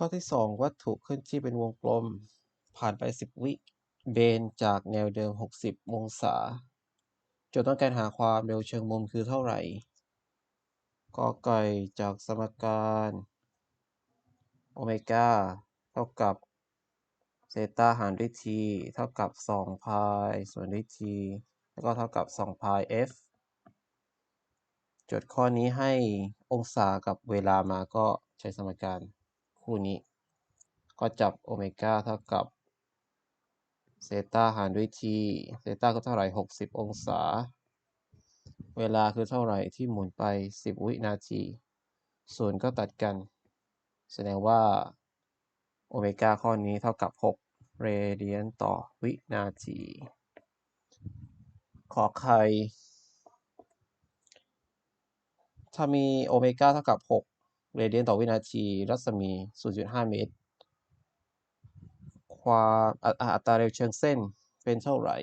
ข้อที่ 2 วัตถุเคลื่อนที่เป็นวงกลม ผ่านไป 10 วิเบนจากแนวเดิม 60 องศาจทย์ต้องการหาความเร็วเชิงมุมคือเท่าไหร่กอไก่จากสมการโอเมก้าเท่ากับเซต้าหารด้วย t เท่ากับ2พายส่วนด้วย t แล้วก็เท่ากับ2พาย f จทย์ข้อนี้ให้องศากับเวลามาก็ใช้สมการ คู่นี้ ก็จับโอเมก้าเท่ากับเซตาหารด้วย t เซตาก็เท่าไหร่ 60 องศา เวลาคือเท่าไหร่ที่หมุนไป 10 วินาทีศูนก็ตัดกัน แสดงว่าโอเมก้าข้อนี้เท่ากับ 6 เรเดียนต่อวินาที ขอไข่ถ้ามีโอเมก้าเท่ากับ 6 เรเดียนต่อวินาที รัศมี 0.5 เมตร ความอัตราเร็วเชิงเส้นเป็นเท่าไหร่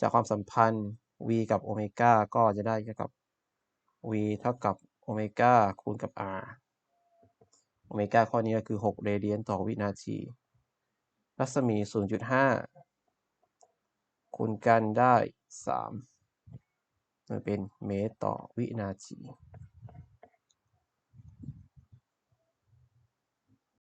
จากความสัมพันธ์ v กับโอเมก้าก็จะได้เท่ากับ v เท่ากับโอเมก้าคูณกับ r โอเมก้าข้อนี้ก็คือ 6 เรเดียนต่อวินาที รัศมี 0.5 คูณกันได้ 3 มันเป็นเมตรต่อวินาที